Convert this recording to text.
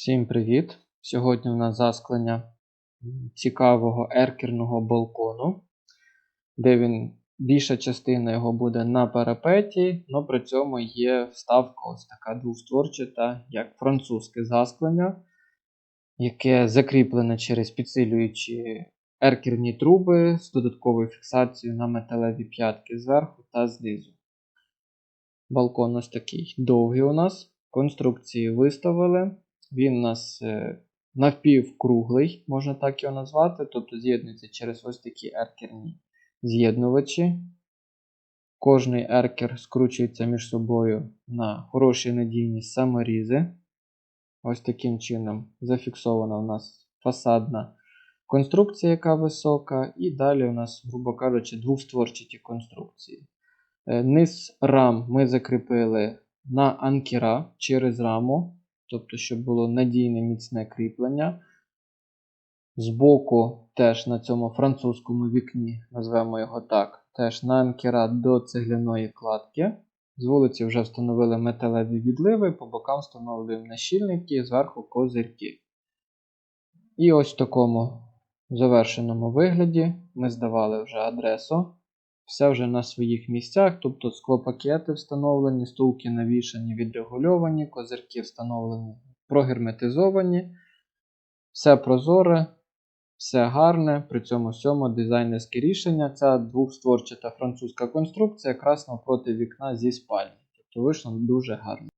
Всім привіт! Сьогодні у нас засклення цікавого еркерного балкону, де він, більша частина його буде на парапеті, але при цьому є вставка ось така двостворчата, як французьке засклення, яке закріплене через підсилюючі еркерні труби з додатковою фіксацією на металеві п'ятки зверху та знизу. Балкон ось такий довгий у нас. Конструкції виставили. Він у нас е, навпівкруглий, можна так його назвати, тобто з'єднується через ось такі еркерні з'єднувачі. Кожний еркер скручується між собою на хороші надійні саморізи. Ось таким чином зафіксована у нас фасадна конструкція, яка висока, і далі у нас, грубо кажучи, двохстворчаті конструкції. Е, Низ рам ми закріпили на анкера через раму, тобто, щоб було надійне міцне кріплення. Збоку теж на цьому французькому вікні, назвемо його так, теж на анкера до цегляної кладки. З вулиці вже встановили металеві відливи, по бокам встановлюємо нащільники, зверху козирки. І ось в такому завершеному вигляді ми здавали вже адресу. Все вже на своїх місцях, тобто склопакети встановлені, стулки навішані, відрегульовані, козирки встановлені, прогерметизовані. Все прозоре, все гарне, при цьому всьому дизайнерське рішення. Ця двохстворчата французька конструкція якраз навпроти вікна зі спальні. Тобто вийшло дуже гарно.